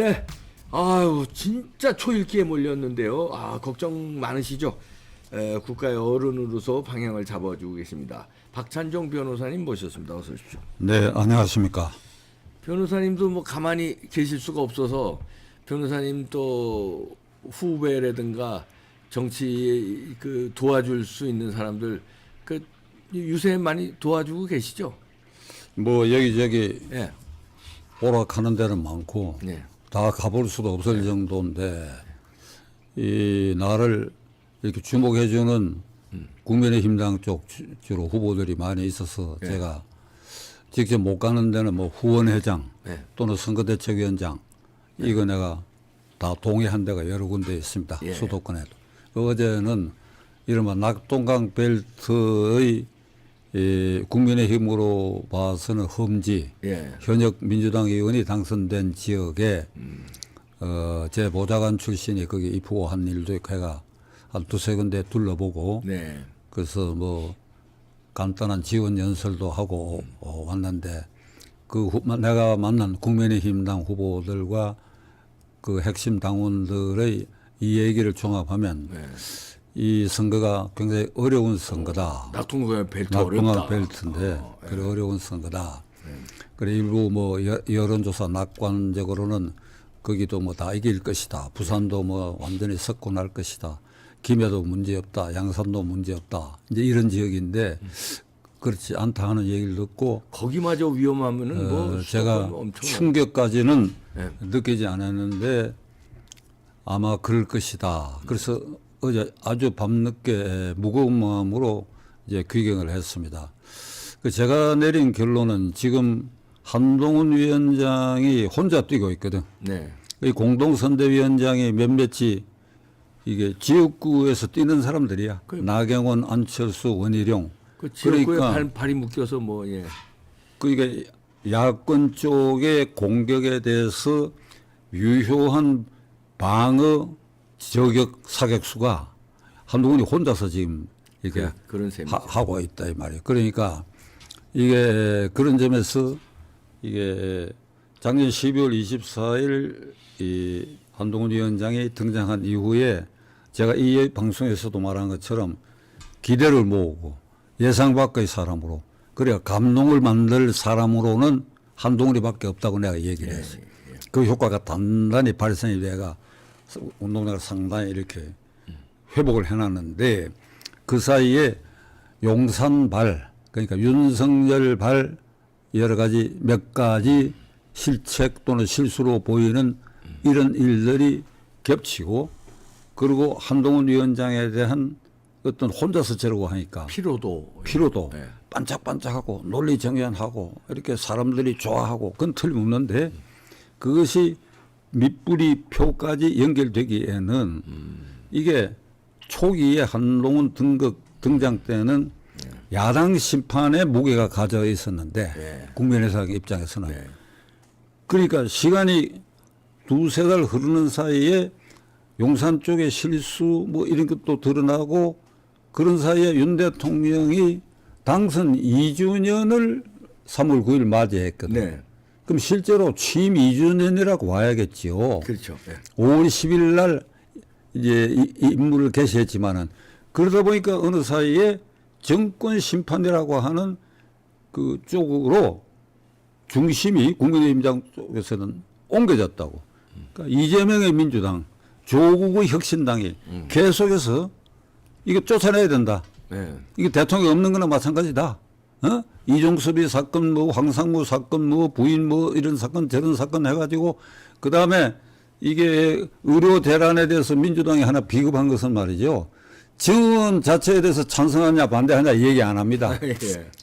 네. 아유, 진짜 초읽기에 몰렸는데요. 아, 걱정 많으시죠? 에, 국가의 어른으로서 방향을 잡아주고 계십니다. 박찬종 변호사님 모셨습니다. 어서 오십시오. 네, 안녕하십니까. 변호사님도 뭐 가만히 계실 수가 없어서 변호사님 또 후배라든가 정치 그 도와줄 수 있는 사람들 그 유세 많이 도와주고 계시죠? 뭐 여기저기 예. 오락하는 데는 많고 네. 다 가볼 수도 없을 정도인데 이 나를 이렇게 주목해주는 국민의힘당 쪽 주- 주로 후보들이 많이 있어서 네. 제가 직접 못 가는 데는 뭐 후원회장 네. 또는 선거대책위원장 이거 내가 다 동의한 데가 여러 군데 있습니다. 예. 수도권에도. 어제는 이른바 낙동강 벨트의 이 국민의힘으로 봐서는 험지 예. 현역 민주당 의원이 당선된 지역에 음. 어, 제 보좌관 출신이 거기 입후보 한 일도 있고 해가 한 두세 군데 둘러보고 네. 그래서 뭐 간단한 지원 연설도 하고 음. 어, 왔는데 그 후, 내가 만난 국민의힘당 후보들과 그 핵심 당원들의 이 얘기를 종합하면 네. 이 선거가 굉장히 어려운 선거다. 낙동강 벨트 낙동강. 벨트인데 어, 예. 그래 어려운 선거다. 그래 일부 뭐 여- 여론조사 낙관적으로는 거기도 뭐 다 이길 것이다. 부산도 뭐 완전히 석권할 것이다. 김해도 문제 없다. 양산도 문제 없다. 이제 이런 지역인데 그렇지 않다 하는 얘기를 듣고 거기마저 위험하면은 뭐 어, 제가 수도권 엄청나- 충격까지는 예. 느끼지 않았는데 아마 그럴 것이다. 그래서 어제 아주 밤늦게 무거운 마음으로 이제 귀경을 했습니다. 그 제가 내린 결론은 지금 한동훈 위원장이 혼자 뛰고 있거든. 네. 이 공동선대위원장이 몇몇이 이게 지역구에서 뛰는 사람들이야. 그- 나경원, 안철수, 원희룡. 그 지역구에 그러니까 발, 발이 묶여서 뭐 예. 그러니까 야권 쪽의 공격에 대해서 유효한 방어 저격 사격수가 한동훈이 혼자서 지금 이렇게 그, 그런 셈이죠. 하, 고 있다 이 말이에요. 그러니까 이게 그런 점에서 이게 작년 12월 24일 이 한동훈 위원장이 등장한 이후에 제가 이 방송에서도 말한 것처럼 기대를 모으고 예상 밖의 사람으로 그래야 감동을 만들 사람으로는 한동훈이밖에 없다고 내가 얘기를 했어요. 그 효과가 단단히 발생이 돼가 운동장을 상당히 이렇게 회복을 해놨는데 그 사이에 용산발 그러니까 윤석열 발 여러 가지 몇 가지 실책 또는 실수로 보이는 이런 일들이 겹치고 그리고 한동훈 위원장에 대한 어떤 혼자서 저러고 하니까 피로도 피로도 네. 반짝반짝하고 논리 정연하고 이렇게 사람들이 좋아하고 그건 틀림없는데 그것이 밑뿌리 표까지 연결되기에는 이게 초기에 한동훈 등극 등장 때는 야당 심판의 무게가 가져 있었는데 네. 국민의당 입장에서는 네. 그러니까 시간이 두세 달 흐르는 사이에 용산 쪽의 실수 뭐 이런 것도 드러나고 그런 사이에 윤 대통령이 당선 2주년을 3월 9일 맞이했거든. 네. 그럼 실제로 취임 2주년이라고 와야겠지요. 그렇죠. 예. 5월 10일 날 이제 이- 이 임무를 개시했지만은 그러다 보니까 어느 사이에 정권 심판이라고 하는 그 쪽으로 중심이 국민의힘 장 쪽에서는 옮겨졌다고. 그러니까 이재명의 민주당, 조국의 혁신당이 계속해서 이거 쫓아내야 된다. 네. 이게 대통령 없는 거나 마찬가지다. 어? 이종섭이 사건 뭐 황상무 사건 뭐 부인 뭐 이런 사건 저런 사건 해가지고 그 다음에 이게 의료 대란에 대해서 민주당이 하나 비급한 것은 말이죠. 증원 자체에 대해서 찬성하냐 반대하냐 얘기 안 합니다. 예.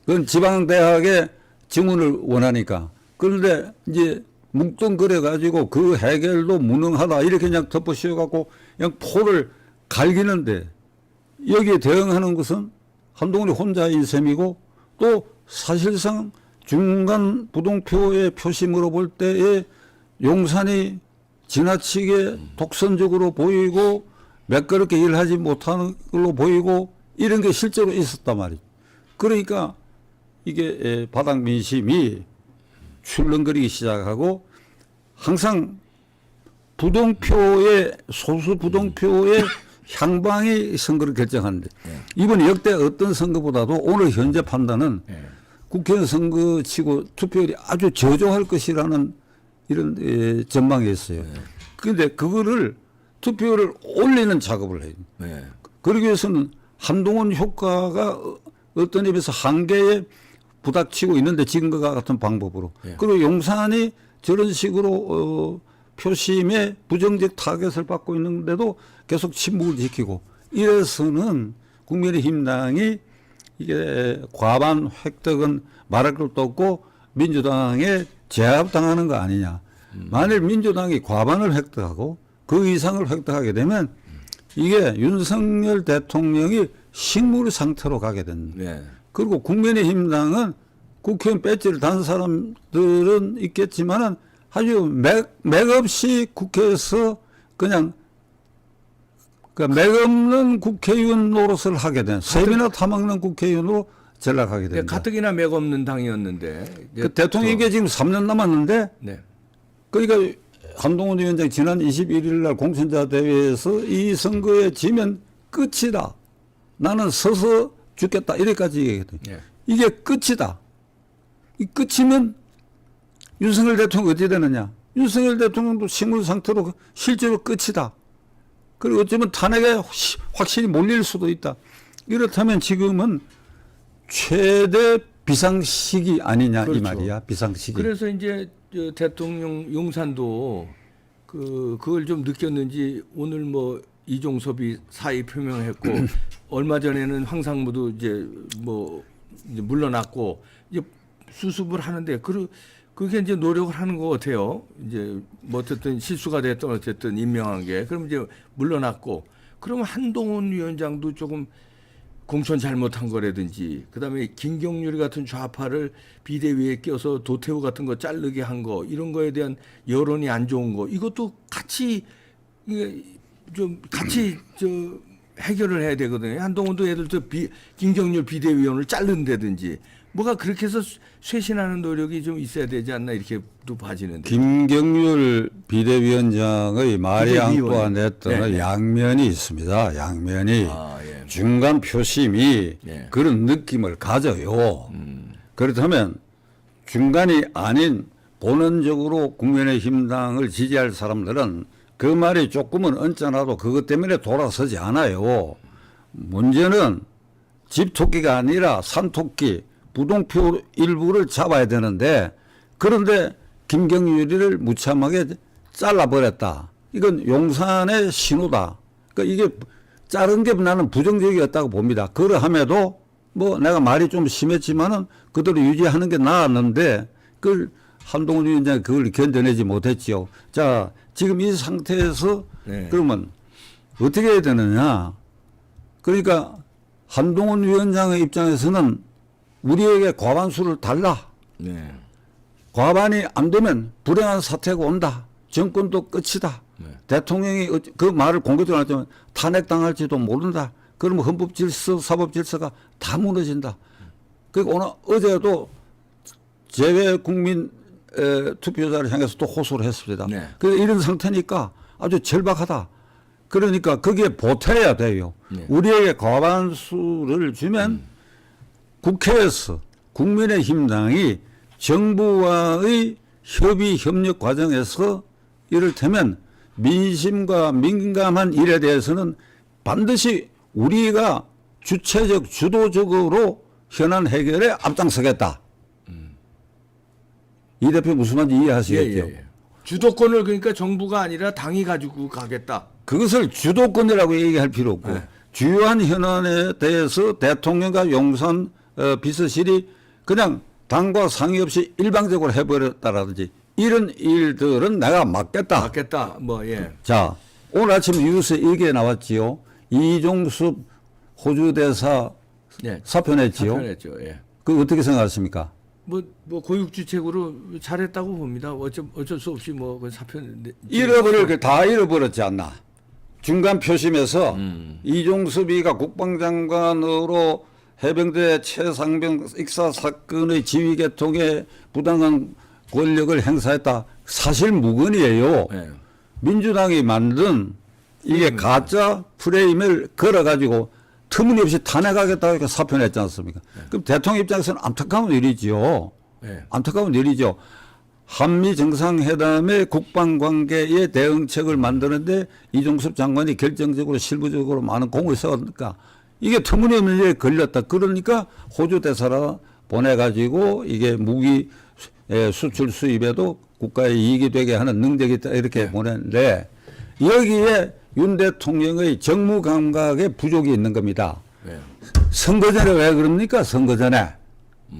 그건 지방대학의 증원을 원하니까. 그런데 이제 묵뚱거려 가지고 그 해결도 무능하다 이렇게 그냥 덮어 씌워 갖고 그냥 포를 갈기는데 여기에 대응하는 것은 한동훈이 혼자인 셈이고 또 사실상 중간 부동표의 표심으로 볼 때에 용산이 지나치게 독선적으로 보이고 매끄럽게 일하지 못하는 걸로 보이고 이런 게 실제로 있었단 말이죠. 그러니까 이게 에, 바닥 민심이 출렁거리기 시작하고 항상 부동표의 소수 부동표의 향방이 선거를 결정하는데 네. 이번 역대 어떤 선거보다도 오늘 현재 판단은 예. 국회의원 선거 치고 투표율이 아주 저조할 것이라는 이런 에, 전망이 있어요. 그런데 그거를 투표율을 올리는 작업을 해요. 예. 그러기 위해서는 한동훈 효과가 어- 어떤 입에서 한계에 부닥치고 있는데 지금과 같은 방법으로 예. 그리고 용산이 저런 식으로 어, 표심에 부정적 타겟을 받고 있는데도 계속 침묵을 지키고 이래서는 국민의힘당이 이게 과반 획득은 말할 것도 없고 민주당에 제압당하는 거 아니냐. 만일 민주당이 과반을 획득하고 그 이상을 획득하게 되면 이게 윤석열 대통령이 식물 상태로 가게 된다. 네. 그리고 국민의힘당은 국회의원 배지를 단 사람들은 있겠지만은 아주 맥, 맥 없이 국회에서 그냥 그맥 없는 국회의원 노릇을 하게 된 세미나 타먹는 국회의원으로 전락하게 예, 된다. 가뜩이나 맥 없는 당이었는데. 그 대통령에게 지금 3년 남았는데 또- 네. 그러니까 한동훈 위원장이 지난 21일 날 공천자 대회에서 이 선거에 지면 끝이다. 나는 서서 죽겠다. 이래까지 얘기했거든요. 예. 이게 끝이다. 이 끝이면 윤석열 대통령 어떻게 되느냐. 윤석열 대통령도 식물 상태로 실제로 끝이다. 그리고 어쩌면 탄핵에 시- 확실히 몰릴 수도 있다. 이렇다면 지금은 최대 비상시기 아니냐 이 그렇죠. 말이야. 비상시기. 그래서 이제 저 대통령 용산도 그 그걸 좀 느꼈는지 오늘 뭐 이종섭이 사의 표명했고 얼마 전에는 황상무도 이제 뭐 이제 물러났고 이제 수습을 하는데 그 그게 이제 노력을 하는 것 같아요. 이제 뭐 어쨌든 실수가 됐던 어쨌든 임명한 게 그럼 이제 물러났고 그러면 한동훈 위원장도 조금 공천 잘못한 거라든지 그다음에 김경률 같은 좌파를 비대위에 껴서 도태우 같은 거 자르게 한 거 이런 거에 대한 여론이 안 좋은 거 이것도 같이 좀 같이 저 해결을 해야 되거든요. 한동훈도 예를 들어 비, 김경률 비대위원을 자른다든지 뭐가 그렇게 해서 쇄신하는 노력이 좀 있어야 되지 않나 이렇게 또 봐지는데. 김경률 비대위원장의 마리 비대위원. 앙뚜아네트는 네, 네. 양면이 있습니다. 양면이 아 예. 중간 표심이 네. 그런 느낌을 가져요. 음. 그렇다면 중간이 아닌 본원적으로 국민의힘당을 지지할 사람들은 그 말이 조금은 언짢아도 그것 때문에 돌아서지 않아요. 문제는 집토끼가 아니라 산토끼, 부동표 일부를 잡아야 되는데 그런데 김경률이를 무참하게 잘라버렸다. 이건 용산의 신호다. 그러니까 이게 자른 게 나는 부정적이었다고 봅니다. 그러함에도 뭐 내가 말이 좀 심했지만은 그대로 유지하는 게 나았는데 그걸 한동훈 위원장이 그걸 견뎌내지 못했지요. 자, 지금 이 상태에서 네. 그러면 어떻게 해야 되느냐. 그러니까 한동훈 위원장의 입장에서는 우리에게 과반수를 달라. 네. 과반이 안 되면 불행한 사태가 온다. 정권도 끝이다. 네. 대통령이 그 말을 공개적으로 하지만 탄핵당할지도 모른다. 그러면 헌법 질서, 사법 질서가 다 무너진다. 그리고 오늘 어제도 제외 국민 에, 투표자를 향해서 또 호소를 했습니다. 네. 그 이런 상태니까 아주 절박하다. 그러니까 거기에 보태야 돼요. 네. 우리에게 과반수를 주면 국회에서 국민의힘당이 정부와의 협의 협력 과정에서 이를테면 민심과 민감한 일에 대해서는 반드시 우리가 주체적 주도적으로 현안 해결에 앞장서겠다. 이 대표 무슨 말인지 예, 이해하시겠죠? 예, 예. 주도권을 그러니까 정부가 아니라 당이 가지고 가겠다. 그것을 주도권이라고 얘기할 필요 없고 네. 주요한 현안에 대해서 대통령과 용산 어, 비서실이 그냥 당과 상의 없이 일방적으로 해버렸다라든지 이런 일들은 내가 막겠다. 맞겠다. 뭐 예. 자 오늘 아침 뉴스에 이게 나왔지요. 이종섭 호주 대사 예. 사표냈지요. 사표냈죠. 예. 그 어떻게 생각하십니까? 뭐, 뭐 고육주책으로 잘했다고 봅니다. 어쩔, 어쩔 수 없이 뭐 그 사표 내- 잃어버릴 걸다 잃어버렸지 않나. 중간 표심에서 음. 이종섭이가 국방장관으로 해병대 최상병 익사 사건의 지휘 개통에 부당한 권력을 행사했다. 사실 무근이에요. 예. 민주당이 만든 이게 가짜 프레임을 걸어가지고 터무니없이 탄핵하겠다고 이렇게 사표 냈지 않습니까? 그럼 대통령 입장에서는 안타까운 일이지요. 네. 안타까운 일이죠. 한미 정상회담의 국방 관계의 대응책을 만드는데 이종섭 장관이 결정적으로 실무적으로 많은 공을 세웠으니까 이게 터무니없는 일에 걸렸다. 그러니까 호주 대사라 보내가지고 이게 무기 예, 수출 수입에도 국가의 이익이 되게 하는 능력이 있다. 이렇게 보냈는데 여기에 윤 대통령의 정무 감각에 부족이 있는 겁니다. 네. 선거 전에 왜 그럽니까? 선거 전에.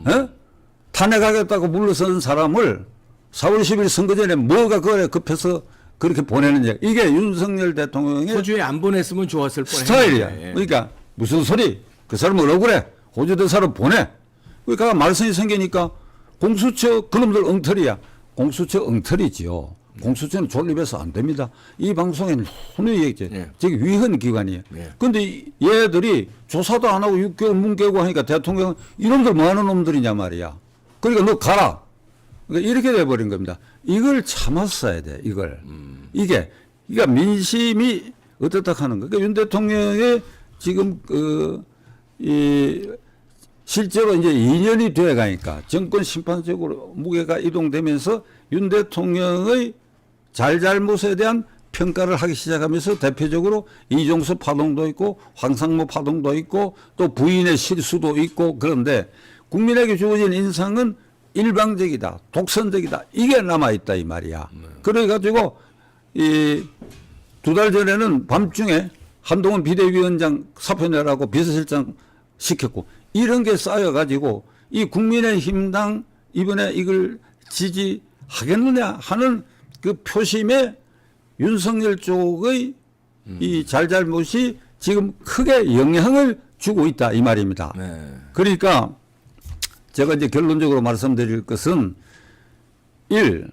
어? 탄핵하겠다고 물러선 사람을 4월 10일 선거 전에 뭐가 그래 급해서 그렇게 보내느냐. 이게 윤석열 대통령의 호주에 안 보냈으면 좋았을 뻔. 스타일이야. 그러니까 무슨 소리? 그 사람을 억울해. 호주 대사를 보내. 그러니까 말썽이 생기니까 공수처 그놈들 엉터리야. 공수처 엉터리지요. 공수처는 존립해서 안 됩니다. 이 방송에는 흔히 얘기죠. 예. 저기 위헌 기관이에요. 예. 근데 이- 얘들이 조사도 안 하고 6개월 문 깨고 하니까 대통령 이놈들 뭐 하는 놈들이냐 말이야. 그러니까 너 가라. 그러니까 이렇게 돼버린 겁니다. 이걸 참았어야 돼, 이걸. 이게, 그러니까 민심이 어떻다 하는 거. 그러니까 윤 대통령의 지금 그, 이, 실제로 이제 2년이 돼 가니까 정권 심판적으로 무게가 이동되면서 윤 대통령의 잘잘못에 대한 평가를 하기 시작하면서 대표적으로 이종섭 파동도 있고 황상무 파동도 있고 또 부인의 실수도 있고 그런데 국민에게 주어진 인상은 일방적이다, 독선적이다 이게 남아 있다 이 말이야. 그래 가지고 이 두 달 전에는 밤중에 한동훈 비대위원장 사표 내라고 비서실장 시켰고 이런 게 쌓여가지고 이 국민의힘당 이번에 이걸 지지하겠느냐 하는 그 표심에 윤석열 쪽의 이 잘잘못이 지금 크게 영향을 주고 있다 이 말입니다. 네. 그러니까 제가 이제 결론적으로 말씀드릴 것은 일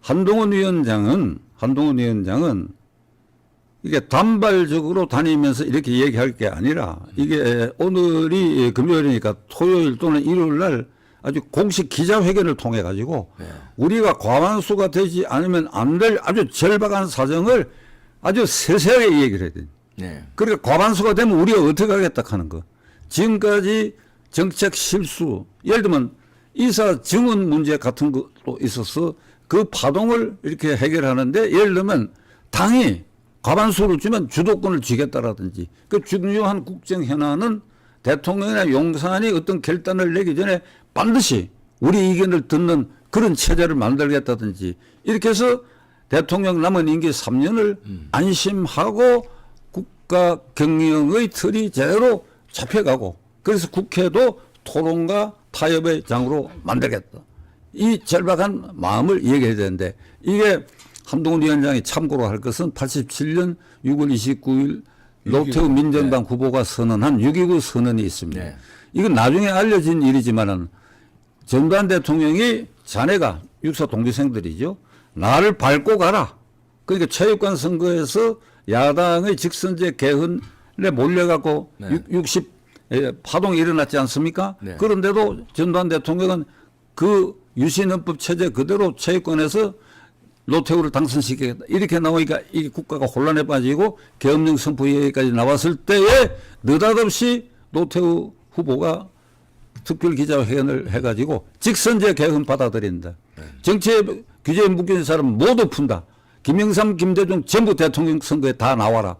한동훈 위원장은 한동훈 위원장은 이게 단발적으로 다니면서 이렇게 얘기할 게 아니라 이게 오늘이 금요일이니까 토요일 또는 일요일 날 아주 공식 기자회견을 통해 가지고 네. 우리가 과반수가 되지 않으면 안 될 아주 절박한 사정을 아주 세세하게 얘기를 해야 돼. 네. 그러니까 과반수가 되면 우리가 어떻게 하겠다 하는 거. 지금까지 정책 실수, 예를 들면 이사 증언 문제 같은 것도 있어서 그 파동을 이렇게 해결하는데 예를 들면 당이 과반수를 주면 주도권을 쥐겠다라든지 그 중요한 국정 현안은 대통령이나 용산이 어떤 결단을 내기 전에 반드시 우리 의견을 듣는 그런 체제를 만들겠다든지 이렇게 해서 대통령 남은 임기 3년을 안심하고 국가 경영의 틀이 제대로 잡혀가고 그래서 국회도 토론과 타협의 장으로 만들겠다. 이 절박한 마음을 얘기해야 되는데 이게 한동훈 위원장이 참고로 할 것은 87년 6월 29일 노태우 민정당 후보가 선언한 6.29 선언이 있습니다. 네. 이건 나중에 알려진 일이지만은 전두환 대통령이 자네가 육사 동기생들이죠. 나를 밟고 가라. 그러니까 체육관 선거에서 야당의 직선제 개헌에 몰려갖고 네. 60 예, 파동이 일어났지 않습니까? 네. 그런데도 전두환 대통령은 그 유신헌법 체제 그대로 체육관에서 노태우를 당선시키겠다. 이렇게 나오니까 이 국가가 혼란에 빠지고 계엄령 선포 얘기까지 나왔을 때에 느닷없이 노태우 후보가 특별 기자회견을 해가지고 직선제 개헌 받아들인다. 정치에 규제에 묶인 사람 모두 푼다. 김영삼, 김대중 전부 대통령 선거에 다 나와라.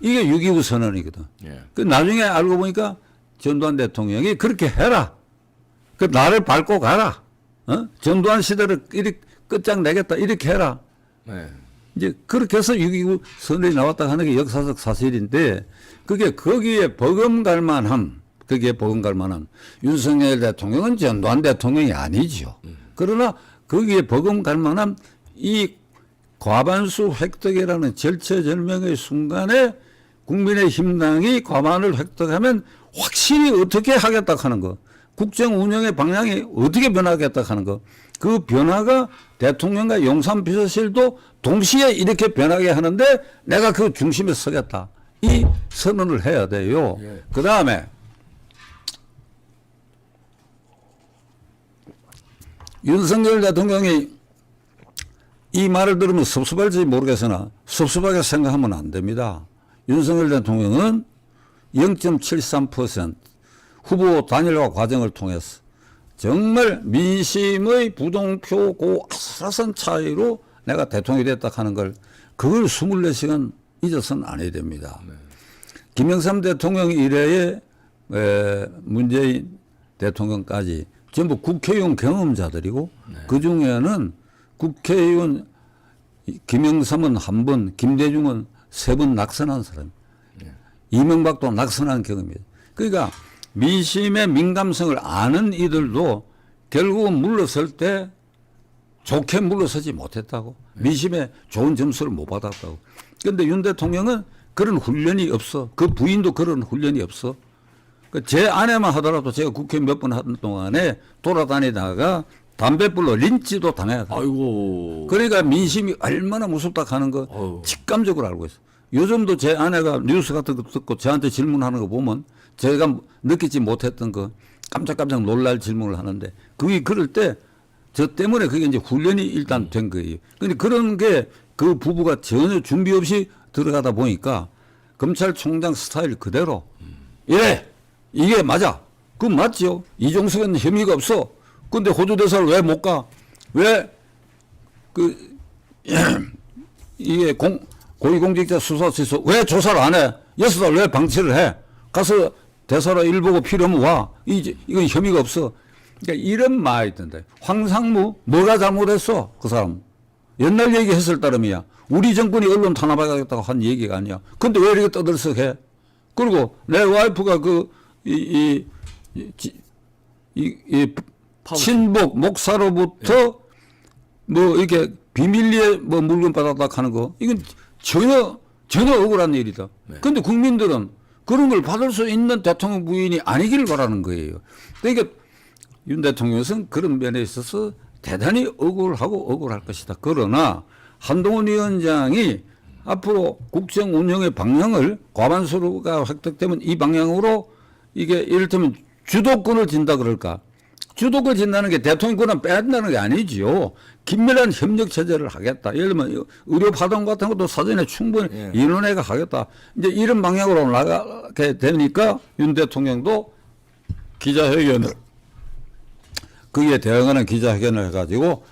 이게 6.25 선언이거든. 예. 그 나중에 알고 보니까 전두환 대통령이 그렇게 해라. 그 나를 밟고 가라. 어? 전두환 시대를 이렇게 끝장내겠다. 이렇게 해라. 네. 이제 그렇게 해서 6.29 선언이 나왔다 하는 게 역사적 사실인데 그게 거기에 버금갈 만한 거기에 버금갈 만한 윤석열 대통령은 전두환 대통령이 아니지요. 그러나 거기에 버금갈 만한 이 과반수 획득이라는 절체절명의 순간에 국민의 힘당이 과반을 획득하면 확실히 어떻게 하겠다 하는 거. 국정 운영의 방향이 어떻게 변하겠다 하는 거. 그 변화가 대통령과 용산 비서실도 동시에 이렇게 변하게 하는데 내가 그 중심에 서겠다. 이 선언을 해야 돼요. 예. 그 다음에 윤석열 대통령이 이 말을 들으면 섭섭할지 모르겠으나 섭섭하게 생각하면 안 됩니다. 윤석열 대통령은 0.73% 후보 단일화 과정을 통해서 정말 민심의 부동표 고 아슬아슬한 차이로 내가 대통령이 됐다 하는 걸 그걸 24시간 잊어서는 안 해야 됩니다. 김영삼 대통령 이래에 에, 문재인 대통령까지 전부 국회의원 경험자들이고 그 중에는 국회의원 이- 김영삼은 한 번, 김대중은 세 번 낙선한 사람. 이명박도 낙선한 경험이에요. 그러니까 민심의 민감성을 아는 이들도 결국은 물러설 때 좋게 물러서지 못했다고. 민심에 좋은 점수를 못 받았다고. 그런데 윤 대통령은 그런 훈련이 없어. 그 부인도 그런 훈련이 없어. 그제 아내만 하더라도 제가 국회 몇 번 하는 동안에 돌아다니다가 담배불로 린치도 당해야 돼. 아이고. 그러니까 민심이 얼마나 무섭다 하는 거. 직감적으로 알고 있어. 요즘도 제 아내가 뉴스 같은 거 듣고 저한테 질문하는 거 보면 제가 느끼지 못했던 거 깜짝깜짝 놀랄 질문을 하는데 그게 그럴 때 저 때문에 그게 이제 훈련이 일단 된 거예요. 근데 그런 게 그 부부가 전혀 준비 없이 들어가다 보니까 검찰총장 스타일 그대로 이래 이게 맞아. 그건 맞죠. 이종석은 혐의가 없어. 근데 호주 대사를 왜 못 가? 왜 그 이게 공, 고위공직자 수사처에서 왜 조사를 안 해? 여섯 달 왜 방치를 해? 가서 대사로 일 보고 필요하면 와. 이제 이건 혐의가 없어. 그러니까 이런 말이 있던데. 황상무 뭐가 잘못했어? 그 사람. 옛날 얘기했을 따름이야. 우리 정권이 언론 탄압하겠다고 한 얘기가 아니야. 근데 왜 이렇게 떠들썩해? 그리고 내 와이프가 그, 이, 이, 이. 친복 목사로부터 뭐 이렇게 비밀리에 뭐 물건 받았다 하는 거 이건 전혀 전혀 억울한 일이다. 그런데 국민들은 그런 걸 받을 수 있는 대통령 부인이 아니기를 바라는 거예요. 그러니까 윤 대통령은 그런 면에 있어서 대단히 억울하고 억울할 것이다. 그러나 한동훈 위원장이 앞으로 국정 운영의 방향을 과반수가 획득되면 이 방향으로 이게 이를테면 주도권을 진다 그럴까? 주도권 진다는 게 대통령권은 뺀다는 게 아니지요. 긴밀한 협력 체제를 하겠다. 예를 들면 의료 파동 같은 것도 사전에 충분히 예. 인원회가 하겠다. 이제 이런 방향으로 나가게 되니까 윤 대통령도 기자회견을 그에 대응하는 기자회견을 해가지고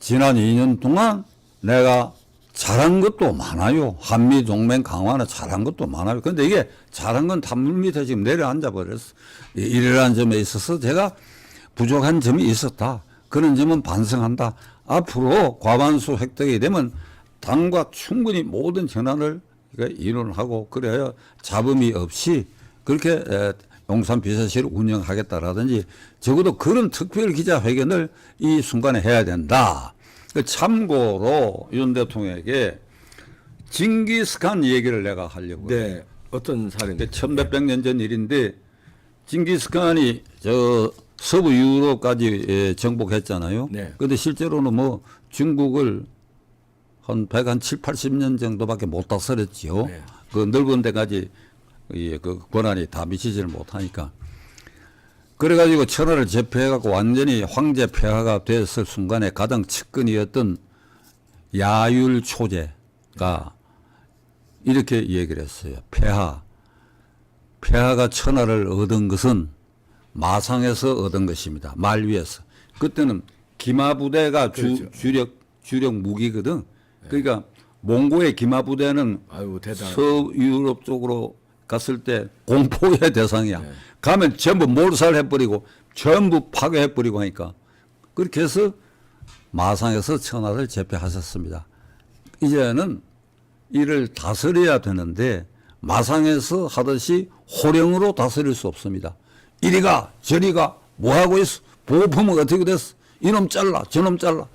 지난 2년 동안 내가 잘한 것도 많아요. 한미 동맹 강화는 잘한 것도 많아요. 근데 이게 잘한 건 단물 밑에 지금 내려앉아 버렸어. 이- 이러한 점에 있어서 제가 부족한 점이 있었다. 그런 점은 반성한다. 앞으로 과반수 획득이 되면 당과 충분히 모든 전환을 이거 이론하고 그래야 잡음이 없이 그렇게 에, 용산 비서실을 운영하겠다라든지 적어도 그런 특별 기자회견을 이 순간에 해야 된다. 그 참고로 윤 대통령에게 징기스칸 얘기를 내가 하려고 해요. 네. 어떤 사례인데? 천몇백 년 전 일인데 징기스칸이 저 서부 유럽까지 예, 정복했잖아요. 네. 근데 실제로는 뭐 중국을 한 100, 한 7, 80년 정도밖에 못 다스렸지요. 네. 그 넓은 데까지 이, 그 권한이 다 미치지를 못하니까. 그래가지고 천하를 제패해갖고 완전히 황제 폐하가 됐을 순간에 가장 측근이었던 야율 초제가 이렇게 얘기를 했어요. 폐하. 폐하가 천하를 얻은 것은 마상에서 얻은 것입니다. 말 위에서. 그때는 기마 부대가 주, 그렇죠. 주력, 주력 무기거든. 그러니까 몽고의 기마 부대는 아이고 대단. 서유럽 쪽으로 갔을 때 공포의 대상이야. 가면 전부 몰살해버리고 전부 파괴해버리고 하니까 그렇게 해서 마상에서 천하를 제패하셨습니다. 이제는 이를 다스려야 되는데 마상에서 하듯이 호령으로 다스릴 수 없습니다. 이리가 저리가 뭐 하고 있어? 보호품은 어떻게 됐어? 이놈 잘라 저놈 잘라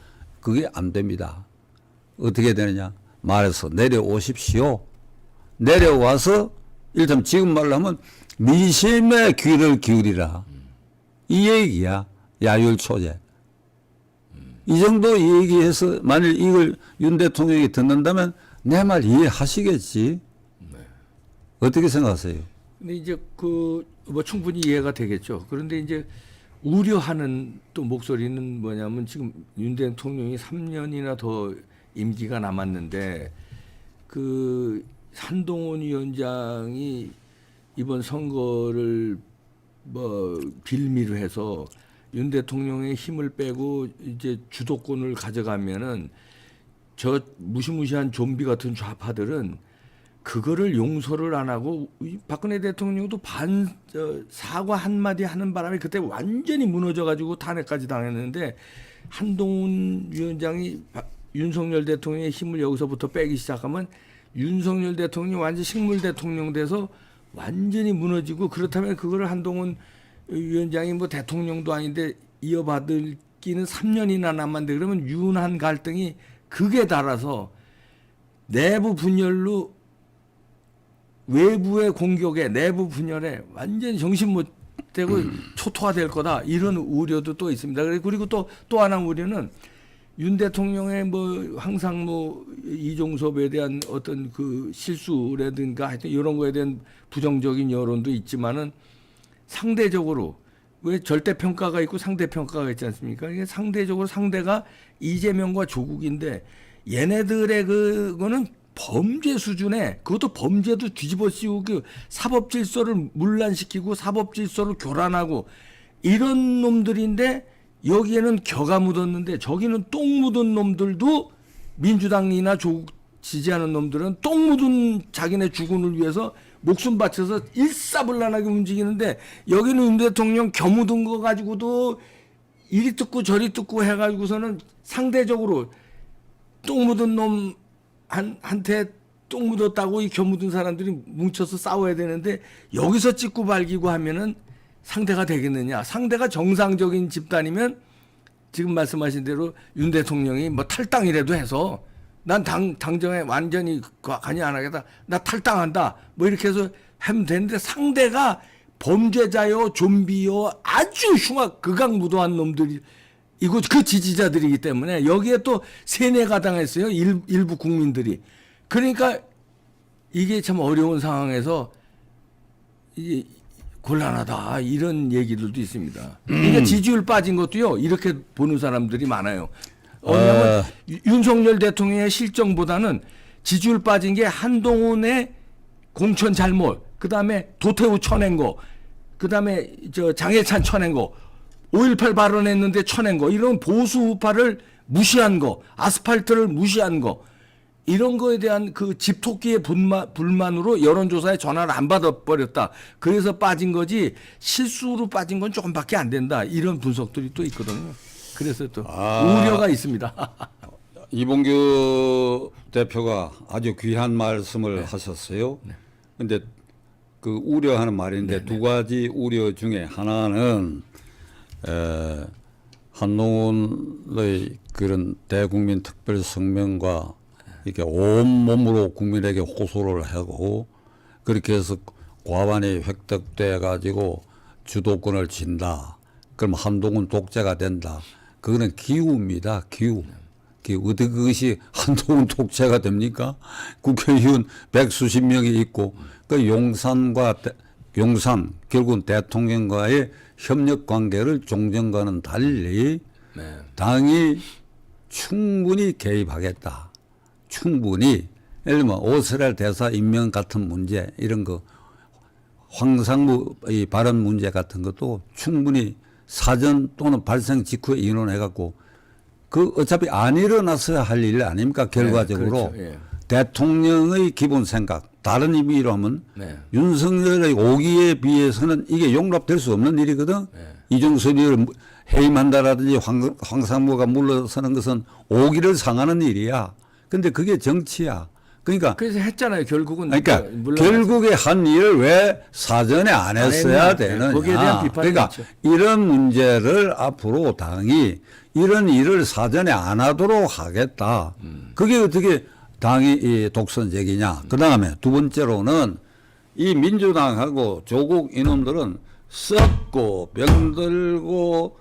그게 안 됩니다. 어떻게 되느냐? 말해서 내려오십시오. 내려와서 일단 지금 말로 하면 민심의 귀를 기울이라. 이 얘기야. 야율초제. 이 정도 얘기해서 만일 이걸 윤 대통령이 듣는다면 내 말 이해하시겠지. 어떻게 생각하세요? 근데 이제 그 뭐 충분히 이해가 되겠죠. 그런데 이제 우려하는 또 목소리는 뭐냐면 지금 윤 대통령이 3년이나 더 임기가 남았는데 그 한동훈 위원장이 이번 선거를 뭐 빌미로 해서 윤 대통령의 힘을 빼고 이제 주도권을 가져가면은 저 무시무시한 좀비 같은 좌파들은 그거를 용서를 안 하고 이 박근혜 대통령도 반 저, 사과 한 마디 하는 바람에 그때 완전히 무너져 가지고 탄핵까지 당했는데 한동훈 위원장이 박- 윤석열 대통령의 힘을 여기서부터 빼기 시작하면 윤석열 대통령이 완전 식물 대통령 돼서 완전히 무너지고 그렇다면 그거를 한동훈 위원장이 뭐 대통령도 아닌데 이어받을 기는 3년이나 남았는데 그러면 윤한 갈등이 극에 달아서 내부 분열로 외부의 공격에 내부 분열에 완전히 정신 못 되고 초토화될 거다 이런 우려도 또 있습니다. 그리고 또또 하나 우려는 윤 대통령의 뭐 항상 뭐 이종섭에 대한 어떤 그 실수라든가 하여튼 이런 거에 대한 부정적인 여론도 있지만은 상대적으로 왜 절대 평가가 있고 상대 평가가 있지 않습니까? 이게 상대적으로 상대가 이재명과 조국인데 얘네들의 그거는 범죄 수준에 그것도 범죄도 뒤집어 씌우고 사법 질서를 문란시키고 사법 질서를 교란하고 이런 놈들인데 여기에는 겨가 묻었는데 저기는 똥 묻은 놈들도 민주당이나 조국 지지하는 놈들은 똥 묻은 자기네 주군을 위해서 목숨 바쳐서 일사불란하게 움직이는데 여기는 윤 대통령 겨 묻은 거 가지고도 이리 뜯고 저리 뜯고 해가지고서는 상대적으로 똥 묻은 놈 한, 한테 똥 묻었다고 이 겨 묻은 사람들이 뭉쳐서 싸워야 되는데 여기서 찍고 발기고 하면은 상대가 되겠느냐. 상대가 정상적인 집단이면 지금 말씀하신 대로 윤 대통령이 뭐 탈당이라도 해서 난 당, 당정에 완전히 가- 관여 안 하겠다. 나 탈당한다. 뭐 이렇게 해서 하면 되는데 상대가 범죄자요, 좀비요, 아주 흉악, 극악무도한 놈들이 이거 그 지지자들이기 때문에 여기에 또 세뇌가 당했어요. 일, 일부 국민들이. 그러니까 이게 참 어려운 상황에서 이게 곤란하다 이런 얘기들도 있습니다. 그러니까 지지율 빠진 것도요 이렇게 보는 사람들이 많아요. 왜냐하면 유- 윤석열 대통령의 실정보다는 지지율 빠진 게 한동훈의 공천 잘못, 그 다음에 도태우 쳐낸 거, 그 다음에 저 장해찬 쳐낸 거, 5.18 발언했는데 쳐낸 거, 이런 보수 우파를 무시한 거, 아스팔트를 무시한 거, 이런 거에 대한 그 집토끼의 불만, 불만으로 여론조사에 전화를 안 받아버렸다. 그래서 빠진 거지 실수로 빠진 건 조금밖에 안 된다. 이런 분석들이 또 있거든요. 그래서 또 아. 우려가 있습니다. 이봉규 대표가 아주 귀한 말씀을 하셨어요. 근데 그 우려하는 말인데 두 가지 우려 중에 하나는 에, 한동훈의 그런 대국민 특별 성명과 이렇게 온 몸으로 국민에게 호소를 하고 그렇게 해서 과반이 획득돼 가지고 주도권을 진다. 그럼 한동훈 독재가 된다. 그거는 기우입니다. 기우. 기우. 어떻게 그것이 한동훈 독재가 됩니까? 국회의원 백수십 명이 있고 그 용산과 대- 용산 결국은 대통령과의 협력 관계를 종전과는 달리 네. 당이 충분히 개입하겠다. 충분히 예를 들면 오스랄 대사 임명 같은 문제 이런 거 황상무 이 발언 문제 같은 것도 충분히 사전 또는 발생 직후에 인원해 갖고 그 어차피 안 일어났어야 할 일 아닙니까 결과적으로 그렇죠. 예. 대통령의 기본 생각 다른 의미로 하면 네. 윤석열의 오기에 비해서는 이게 용납될 수 없는 일이거든. 네. 이종섭이를 해임한다라든지 황, 황상무가 물러서는 것은 오기를 상하는 일이야. 근데 그게 정치야. 그러니까 그래서 했잖아요. 결국은 그러니까. 결국에 한 일을 왜 사전에 안안 했어야. 되느냐. 거기에 대한 비판이 그러니까 있죠. 이런 문제를 앞으로 당이 이런 일을 사전에 안 하도록 하겠다. 음. 그게 어떻게 당이 이 독선적이냐. 그 다음에 두 번째로는 이 민주당하고 조국 이놈들은 썩고 병들고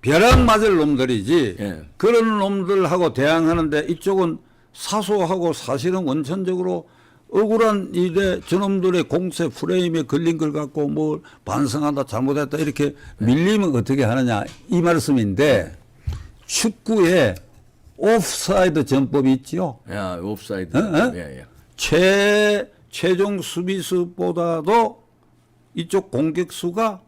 벼락 맞을 놈들이지 예. 그런 놈들하고 대항하는데 이쪽은 사소하고 사실은 원천적으로 억울한 일에 저놈들의 공세 프레임에 걸린 걸 갖고 뭐 반성한다 잘못했다 이렇게 밀리면 어떻게 하느냐 이 말씀인데 축구에 오프사이드 전법이 있지요. 야, 옵사이드. 어? 어? 예, 예. 최 최종 수비수보다도 이쪽 공격수가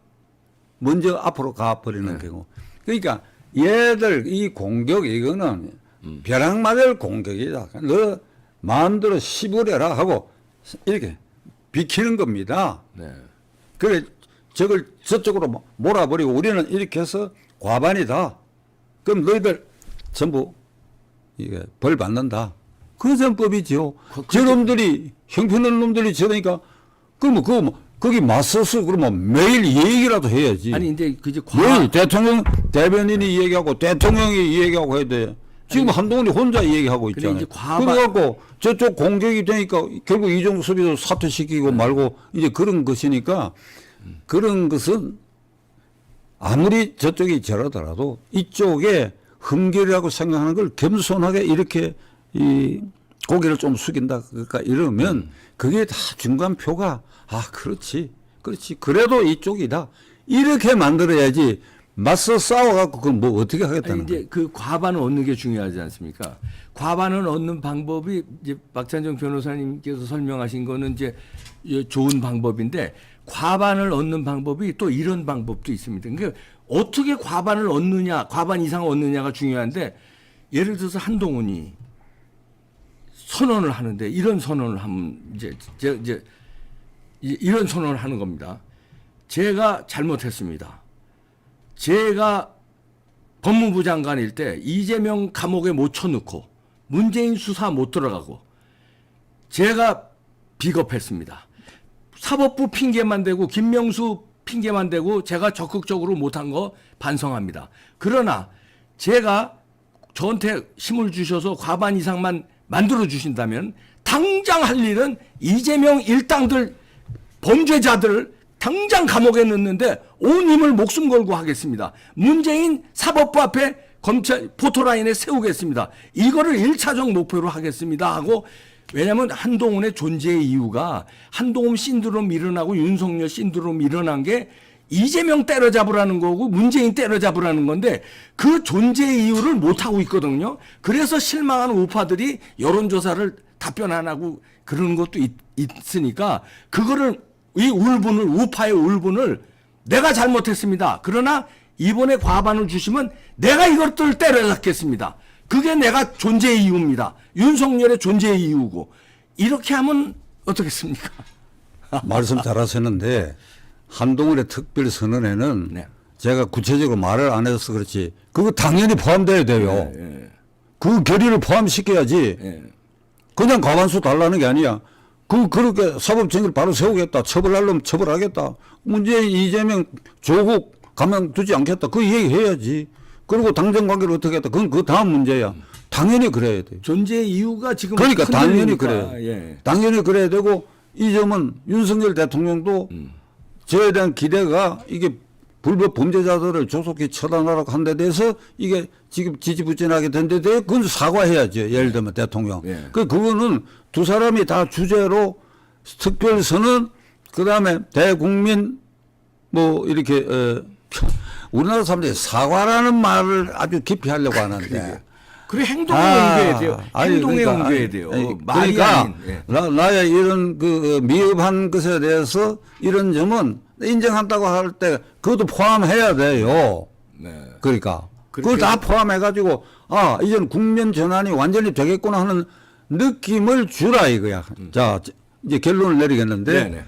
먼저 앞으로 가버리는 경우. 그러니까 얘들 이 공격 이거는 벼락 맞을 공격이다. 너 마음대로 씹으려라 하고 이렇게 비키는 겁니다. 네. 그래 저걸 저쪽으로 뭐 몰아버리고 우리는 이렇게 해서 과반이다. 그럼 너희들 전부 이게 벌 받는다. 그 전법이죠. 그- 저놈들이 형편없는 놈들이 저러니까 그러면 그거 뭐 거기 맞서서 그러면 매일 얘기라도 해야지. 아니 이제 그제 과 매일 대통령 대변인이 얘기하고 대통령이 얘기하고 해야 돼. 지금 한동훈이 혼자 얘기하고 근데 있잖아요. 이제 과반- 그래갖고 저쪽 공격이 되니까 결국 이종수 수비도 사퇴시키고 말고 이제 그런 것이니까 그런 것은 아무리 저쪽이 저러더라도 이쪽에 흠결이라고 생각하는 걸 겸손하게 이렇게 이 고개를 좀 숙인다. 그러니까 이러면 그게 다 중간표가 아 그렇지. 그렇지. 그래도 이쪽이다. 이렇게 만들어야지 맞서 싸워갖고 그건 뭐 어떻게 아니 하겠다는 거야? 이제 그 과반을 얻는 게 중요하지 않습니까? 과반을 얻는 방법이 이제 박찬정 변호사님께서 설명하신 거는 이제 이 좋은 방법인데 과반을 얻는 방법이 또 이런 방법도 있습니다. 그러니까 어떻게 과반을 얻느냐, 과반 이상 얻느냐가 중요한데 예를 들어서 한동훈이 선언을 하는데 이런 선언을 하면 이제 제- 이제 이- 이런 선언을 하는 겁니다. 제가 잘못했습니다. 제가 법무부 장관일 때 이재명 감옥에 못 쳐넣고 문재인 수사 못 들어가고 제가 비겁했습니다. 사법부 핑계만 대고 김명수 핑계만 대고 제가 적극적으로 못한 거 반성합니다. 그러나 제가 저한테 힘을 주셔서 과반 이상만 만들어 주신다면 당장 할 일은 이재명 일당들 범죄자들을 당장 감옥에 넣는데 온 힘을 목숨 걸고 하겠습니다. 문재인 사법부 앞에 검찰 포토라인에 세우겠습니다. 이거를 일차적 목표로 하겠습니다 하고 왜냐하면 한동훈의 존재의 이유가 한동훈 신드롬 일어나고 윤석열 신드롬 일어난 게 이재명 때려잡으라는 거고 문재인 때려잡으라는 건데 그 존재의 이유를 못하고 있거든요. 그래서 실망하는 우파들이 여론조사를 답변 안 하고 그러는 것도 있, 있으니까 그거를 이 울분을 우파의 울분을 내가 잘못했습니다. 그러나 이번에 과반을 주시면 내가 이것들 때려잡겠습니다. 그게 내가 존재의 이유입니다. 윤석열의 존재의 이유고 이렇게 하면 어떻겠습니까? 말씀 잘하셨는데 한동훈의 특별 선언에는 네. 제가 구체적으로 말을 안 해서 그렇지 그거 당연히 포함돼야 돼요. 예, 그 결의를 포함시켜야지 예. 그냥 과반수 달라는 게 아니야. 그 그렇게 사법정의를 바로 세우겠다. 처벌하려면 처벌하겠다. 문재인 이재명 조국 가만 두지 않겠다. 그 얘기 해야지. 그리고 당정 관계를 어떻게 했다. 그건 그 다음 문제야. 당연히 그래야 돼. 존재의 이유가 지금 그러니까 당연히 그래요. 예. 당연히 그래야 되고 이 점은 윤석열 대통령도 음. 저에 대한 기대가 이게 불법 범죄자들을 조속히 처단하라고 한 데 대해서 이게 지금 지지부진하게 된 데 대해 그건 사과해야죠. 예를 들면 대통령. 예. 그 그거는 두 사람이 다 주제로 특별선언 그다음에 대국민 뭐 이렇게 어, 우리나라 사람들이 사과라는 말을 아주 깊이 하려고 하는데 그래 행동에 아, 옮겨야 돼요. 아니, 행동에 그러니까, 옮겨야 돼요. 아니, 그러니까 아닌. 예. 나, 나의 이런 그 미흡한 것에 대해서 이런 점은 인정한다고 할 때 그것도 포함해야 돼요. 네. 그러니까 그걸 다 포함해 가지고 아 이제는 국면 전환이 완전히 되겠구나 하는 느낌을 주라 이거야. 자 이제 결론을 내리겠는데 음. 네네.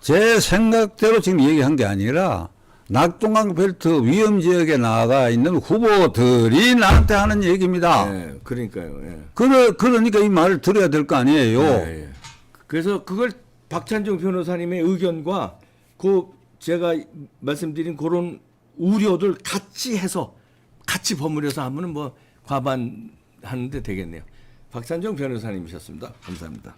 제 생각대로 지금 얘기한 게 아니라 낙동강 벨트 위험 지역에 나가 있는 후보들이 나한테 하는 얘기입니다. 예, 그러니까요. 예. 그러, 그러니까 이 말을 들어야 될 거 아니에요. 예, 예. 그래서 그걸 박찬종 변호사님의 의견과 그 제가 말씀드린 그런 우려들 같이 해서 같이 버무려서 하면은 뭐 과반 하는데 되겠네요. 박찬종 변호사님이셨습니다. 감사합니다.